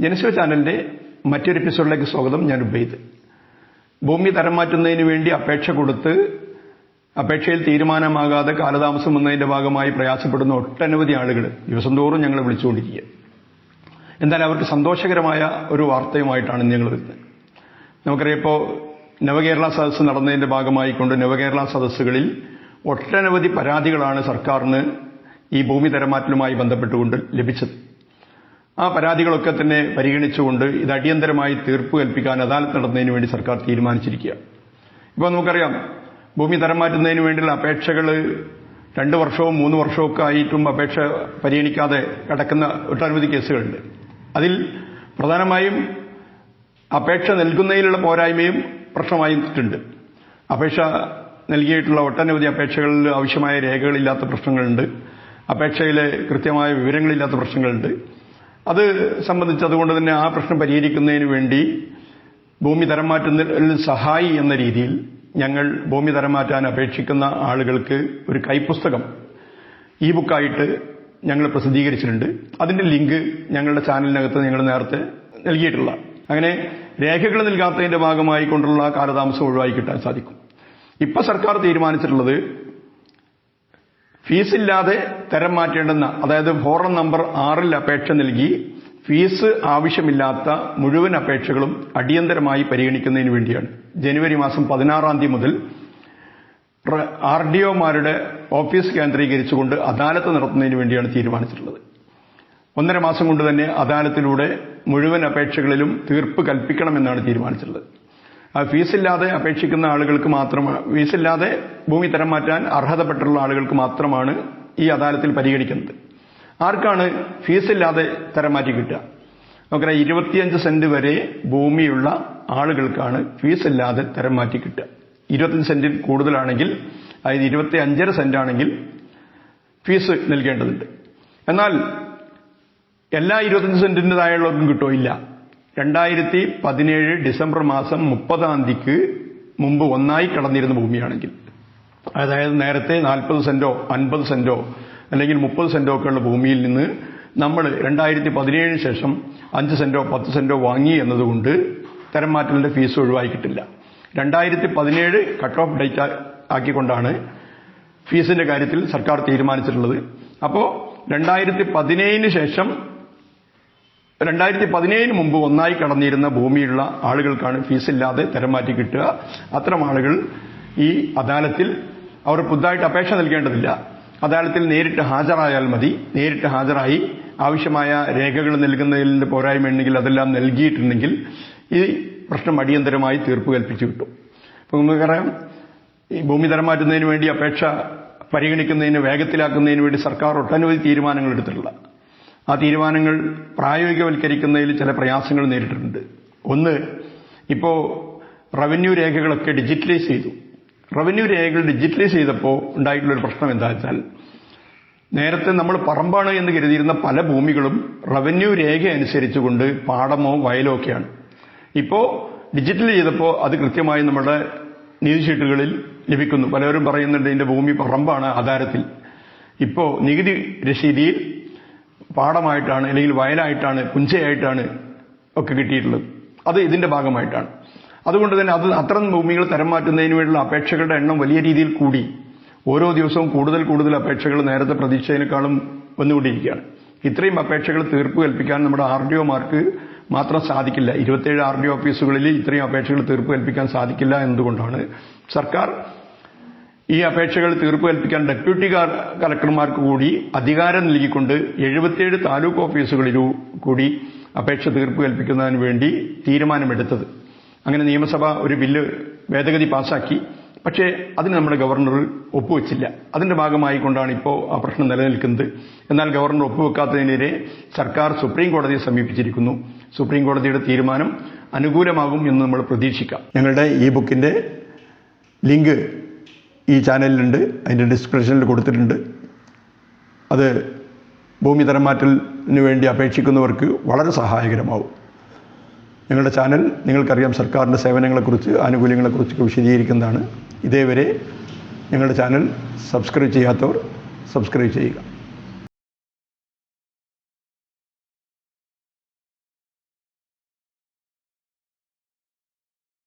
ജനശിവ ചാനലിന്റെ മറ്റൊരു എപ്പിസോഡിലേക്ക് സ്വാഗതം. ഞാൻ ഉബൈദ്. ഭൂമി തരം മാറ്റുന്നതിന് വേണ്ടി അപേക്ഷ കൊടുത്ത് അപേക്ഷയിൽ തീരുമാനമാകാതെ കാലതാമസം വന്നതിന്റെ ഭാഗമായി പ്രയാസപ്പെടുന്ന ഒട്ടനവധി ആളുകൾ ദിവസം തോറും ഞങ്ങൾ വിളിച്ചുകൊണ്ടിരിക്കുക. എന്നാൽ അവർക്ക് സന്തോഷകരമായ ഒരു വാർത്തയുമായിട്ടാണ് ഞങ്ങൾ വരുന്നത്. നമുക്കറിയാം ഇപ്പോൾ നവകേരള സദസ്സ് നടന്നതിന്റെ ഭാഗമായിക്കൊണ്ട് നവകേരള സദസ്സുകളിൽ ഒട്ടനവധി പരാതികളാണ് സർക്കാരിന് ഈ ഭൂമി തരമാറ്റലുമായി ബന്ധപ്പെട്ടുകൊണ്ട് ലഭിച്ചത്. ആ പരാതികളൊക്കെ തന്നെ പരിഗണിച്ചുകൊണ്ട് ഇത് അടിയന്തരമായി തീർപ്പ് കൽപ്പിക്കാൻ അദാലത്ത് നടത്തുന്നതിന് വേണ്ടി സർക്കാർ തീരുമാനിച്ചിരിക്കുക. ഇപ്പോൾ നമുക്കറിയാം ഭൂമി തരം മാറ്റുന്നതിന് വേണ്ടിയുള്ള അപേക്ഷകൾ രണ്ട് വർഷവും മൂന്ന് വർഷവും ഒക്കെ ആയിട്ടും അപേക്ഷ പരിഗണിക്കാതെ കിടക്കുന്ന ഒട്ടനവധി കേസുകളുണ്ട്. അതിൽ പ്രധാനമായും അപേക്ഷ നൽകുന്നതിലുള്ള പോരായ്മയും പ്രശ്നമായിട്ടുണ്ട് അപേക്ഷ നൽകിയിട്ടുള്ള ഒട്ടനവധി അപേക്ഷകളിൽ ആവശ്യമായ രേഖകളില്ലാത്ത പ്രശ്നങ്ങളുണ്ട്. അപേക്ഷയിലെ കൃത്യമായ വിവരങ്ങളില്ലാത്ത പ്രശ്നങ്ങളുണ്ട്. അത് സംബന്ധിച്ച് അതുകൊണ്ട് തന്നെ ആ പ്രശ്നം പരിഹരിക്കുന്നതിന് വേണ്ടി ഭൂമി തരം മാറ്റുന്നതിൽ സഹായി എന്ന രീതിയിൽ ഞങ്ങൾ ഭൂമി തരം മാറ്റാൻ അപേക്ഷിക്കുന്ന ആളുകൾക്ക് ഒരു കൈപ്പുസ്തകം ഇ ബുക്കായിട്ട് ഞങ്ങൾ പ്രസിദ്ധീകരിച്ചിട്ടുണ്ട്. അതിന്റെ ലിങ്ക് ഞങ്ങളുടെ ചാനലിനകത്ത് ഞങ്ങൾ നേരത്തെ നൽകിയിട്ടുള്ള. അങ്ങനെ രേഖകൾ നൽകാത്തതിന്റെ ഭാഗമായി കൊണ്ടുള്ള കാലതാമസം ഒഴിവാക്കി കിട്ടാൻ സാധിക്കും. ഇപ്പൊ സർക്കാർ തീരുമാനിച്ചിട്ടുള്ളത് ഫീസില്ലാതെ തരം മാറ്റേണ്ടുന്ന അതായത് ഫോറം നമ്പർ ആറിൽ അപേക്ഷ നൽകി ഫീസ് ആവശ്യമില്ലാത്ത മുഴുവൻ അപേക്ഷകളും അടിയന്തരമായി പരിഗണിക്കുന്നതിന് വേണ്ടിയാണ്. ജനുവരി മാസം പതിനാറാം തീയതി മുതൽ ആർ ഡി ഒമാരുടെ ഓഫീസ് കേന്ദ്രീകരിച്ചുകൊണ്ട് അദാലത്ത് നടത്തുന്നതിന് വേണ്ടിയാണ് തീരുമാനിച്ചിട്ടുള്ളത്. ഒന്നര മാസം കൊണ്ട് തന്നെ അദാലത്തിലൂടെ മുഴുവൻ അപേക്ഷകളിലും തീർപ്പ് കൽപ്പിക്കണമെന്നാണ് തീരുമാനിച്ചിട്ടുള്ളത്. ഫീസില്ലാതെ അപേക്ഷിക്കുന്ന ആളുകൾക്ക് മാത്രമാണ് ഫീസില്ലാതെ ഭൂമി തരം മാറ്റാൻ അർഹതപ്പെട്ടുള്ള ആളുകൾക്ക് മാത്രമാണ് ഈ അദാലത്തിൽ പരിഗണിക്കുന്നത്. ആർക്കാണ് ഫീസില്ലാതെ തരം മാറ്റി കിട്ടുക? നമുക്കറിയാം ഇരുപത്തിയഞ്ച് സെന്റ് വരെ ഭൂമിയുള്ള ആളുകൾക്കാണ് ഫീസില്ലാതെ തരം മാറ്റി കിട്ടുക. ഇരുപത്തഞ്ച് സെന്റിൽ കൂടുതലാണെങ്കിൽ അതായത് ഇരുപത്തി അഞ്ചര സെന്റ് ആണെങ്കിൽ ഫീസ് നൽകേണ്ടതുണ്ട്. എന്നാൽ എല്ലാ ഇരുപത്തഞ്ച് സെന്റിന്റെ താഴെയുള്ളവർക്കും കിട്ടോ ഇല്ല. രണ്ടായിരത്തി പതിനേഴ് ഡിസംബർ മാസം മുപ്പതാം തീയതിക്ക് മുമ്പ് ഒന്നായി കടന്നിരുന്ന ഭൂമിയാണെങ്കിൽ അതായത് നേരത്തെ നാൽപ്പത് സെന്റോ അൻപത് സെന്റോ അല്ലെങ്കിൽ മുപ്പത് സെന്റോ ഒക്കെ ഉള്ള ഭൂമിയിൽ നിന്ന് നമ്മൾ രണ്ടായിരത്തി പതിനേഴിന് ശേഷം അഞ്ച് സെന്റോ പത്ത് സെന്റോ വാങ്ങി എന്നതുകൊണ്ട് തരം മാറ്റലിന്റെ ഫീസ് ഒഴിവായി കിട്ടില്ല രണ്ടായിരത്തി പതിനേഴ് കട്ട് ഓഫ് ഡേറ്റ് ആക്കിക്കൊണ്ടാണ് ഫീസിന്റെ കാര്യത്തിൽ സർക്കാർ തീരുമാനിച്ചിട്ടുള്ളത്. അപ്പോൾ രണ്ടായിരത്തി പതിനേഴിന് ശേഷം രണ്ടായിരത്തി പതിനേഴിന് മുമ്പ് ഒന്നായി കടന്നിരുന്ന ഭൂമിയുള്ള ആളുകൾക്കാണ് ഫീസില്ലാതെ തരം മാറ്റി കിട്ടുക. അത്തരം ആളുകൾ ഈ അദാലത്തിൽ അവർ പുതുതായിട്ട് അപേക്ഷ നൽകേണ്ടതില്ല. അദാലത്തിൽ നേരിട്ട് ഹാജരായാൽ മതി. നേരിട്ട് ഹാജരായി ആവശ്യമായ രേഖകൾ നൽകുന്നതിന്റെ പോരായ്മ ഉണ്ടെങ്കിൽ അതെല്ലാം നൽകിയിട്ടുണ്ടെങ്കിൽ ഈ പ്രശ്നം അടിയന്തരമായി തീർപ്പ് കൽപ്പിച്ചു കിട്ടും. ഇപ്പൊ നമുക്കറിയാം ഈ ഭൂമി തരം മാറ്റുന്നതിന് വേണ്ടി അപേക്ഷ പരിഗണിക്കുന്നതിന് വേഗത്തിലാക്കുന്നതിന് വേണ്ടി സർക്കാർ ഒട്ടനവധി തീരുമാനങ്ങൾ എടുത്തിട്ടുള്ള ആ തീരുമാനങ്ങൾ പ്രായോഗികവൽക്കരിക്കുന്നതിൽ ചില പ്രയാസങ്ങൾ നേരിട്ടിട്ടുണ്ട്. ഒന്ന് ഇപ്പോൾ റവന്യൂ രേഖകളൊക്കെ ഡിജിറ്റലൈസ് ചെയ്തു. റവന്യൂ രേഖകൾ ഡിജിറ്റലൈസ് ചെയ്തപ്പോൾ ഉണ്ടായിട്ടുള്ളൊരു പ്രശ്നം എന്താ വെച്ചാൽ നേരത്തെ നമ്മൾ പറമ്പാണ് എന്ന് കരുതിയിരുന്ന പല ഭൂമികളും റവന്യൂ രേഖ അനുസരിച്ചുകൊണ്ട് പാടമോ വയലോ ഒക്കെയാണ്. ഇപ്പോൾ ഡിജിറ്റൽ ചെയ്തപ്പോൾ അത് കൃത്യമായി നമ്മുടെ നികുതി ഷീട്ടുകളിൽ ലഭിക്കുന്നു. പലരും പറയുന്നുണ്ട് ഇതിന്റെ ഭൂമി പറമ്പാണ് ആധാരത്തിൽ. ഇപ്പോൾ നികുതി രശീതിയിൽ പാടമായിട്ടാണ് അല്ലെങ്കിൽ വയലായിട്ടാണ് പുഞ്ചയായിട്ടാണ് ഒക്കെ കിട്ടിയിട്ടുള്ളത്. അത് ഇതിന്റെ ഭാഗമായിട്ടാണ്. അതുകൊണ്ട് തന്നെ അത് അത്തരം ഭൂമികൾ തരം മാറ്റുന്നതിന് വേണ്ടിയുള്ള അപേക്ഷകളുടെ എണ്ണം വലിയ രീതിയിൽ കൂടി. ഓരോ ദിവസവും കൂടുതൽ കൂടുതൽ അപേക്ഷകൾ നേരത്തെ പ്രതീക്ഷയിനേക്കാളും വന്നുകൊണ്ടിരിക്കുകയാണ്. ഇത്രയും അപേക്ഷകൾ തീർപ്പ് കൽപ്പിക്കാൻ നമ്മുടെ ആർ ഡി ഒമാർക്ക് മാത്രം സാധിക്കില്ല. ഇരുപത്തിയേഴ് ആർ ഡി ഓഫീസുകളിൽ ഇത്രയും അപേക്ഷകൾ തീർപ്പ് കൽപ്പിക്കാൻ സാധിക്കില്ല എന്നതുകൊണ്ടാണ് സർക്കാർ ഈ അപേക്ഷകൾ തീർപ്പ് കൽപ്പിക്കാൻ ഡെപ്യൂട്ടി കലക്ടർമാർക്ക് കൂടി അധികാരം നൽകിക്കൊണ്ട് എഴുപത്തിയേഴ് താലൂക്ക് ഓഫീസുകളിലു കൂടി അപേക്ഷ തീർപ്പ് കൽപ്പിക്കുന്നതിന് വേണ്ടി തീരുമാനമെടുത്തത്. അങ്ങനെ നിയമസഭ ഒരു ബില്ല് ഭേദഗതി പാസാക്കി. പക്ഷേ അതിന് നമ്മുടെ ഗവർണർ ഒപ്പുവെച്ചില്ല. അതിന്റെ ഭാഗമായി കൊണ്ടാണ് ഇപ്പോൾ ആ പ്രശ്നം നിലനിൽക്കുന്നത്. എന്നാൽ ഗവർണർ ഒപ്പുവെക്കാത്തതിനെതിരെ സർക്കാർ സുപ്രീം കോടതിയെ സമീപിച്ചിരിക്കുന്നു. സുപ്രീം കോടതിയുടെ തീരുമാനം അനുകൂലമാകും എന്ന് നമ്മൾ പ്രതീക്ഷിക്കാം. ഞങ്ങളുടെ ഈ ബുക്കിന്റെ ലിങ്ക് ഈ ചാനലിലുണ്ട് അതിന്റെ ഡിസ്ക്രിപ്ഷനിൽ കൊടുത്തിട്ടുണ്ട്. അത് ഭൂമി തരം മാറ്റലിന് വേണ്ടി അപേക്ഷിക്കുന്നവർക്ക് വളരെ സഹായകരമാവും. ഞങ്ങളുടെ ചാനൽ നിങ്ങൾക്കറിയാം സർക്കാരിന്റെ സേവനങ്ങളെക്കുറിച്ച് ആനുകൂല്യങ്ങളെക്കുറിച്ചൊക്കെ വിശദീകരിക്കുന്നതാണ്. ഇതേവരെ ഞങ്ങളുടെ ചാനൽ സബ്സ്ക്രൈബ് ചെയ്യാത്തവർ സബ്സ്ക്രൈബ് ചെയ്യുക.